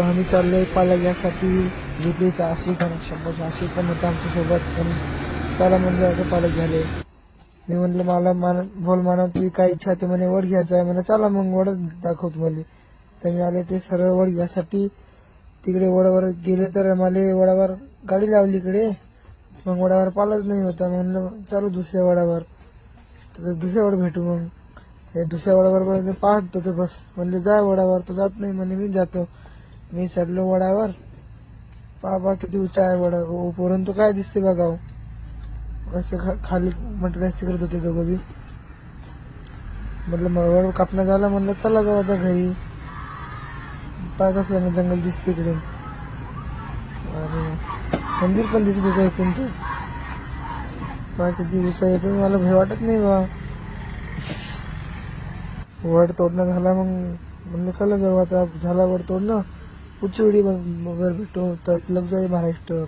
तर आम्ही चाललोय पाला घ्यासाठी झिपरीचा आशिक कारण शंभरचा आशिक पण होता आमच्यासोबत. पण चला म्हणलं आता पाला झाले. मी म्हणलं मला मान बोल मानव तुझी काय इच्छा ते म्हणे वड घ्यायचा आहे. म्हणे चला मग वडच दाखवत मला तर मी आले ते सरळ वड घ्यासाठी. तिकडे वडावर गेले तर मला वडावर गाडी लावली इकडे. मग वडावर पालाच नाही होता. म्हणलं चालू दुसऱ्या वडावर. तर दुसऱ्या वड भेटू मग. हे दुसऱ्या वडावर पाहतो पाहत होतो बस. म्हणले जा वडावर तो जात नाही म्हणे मी जातो. मी चढलो वडावर. बाबा किती उंच आहे वडा परंतु काय दिसते बघा हो. असं खा खाली मटकाशी करत होते दोघं बी. म्हटलं मळवड कापणं झालं म्हणलं चला जाऊ आता घरी. पाय कसं मग जंगल दिसते इकडे. आणि मंदिर पण दिसत होतं इकडून ते पाय किती उंच येतो मला भय वाटत नाही बा. वड तोडणं झाला मग म्हणलं चला जाऊ आता. झाला वड तोडणं. पुढच्या वेळी भेटू. तर लग महाराष्ट्र.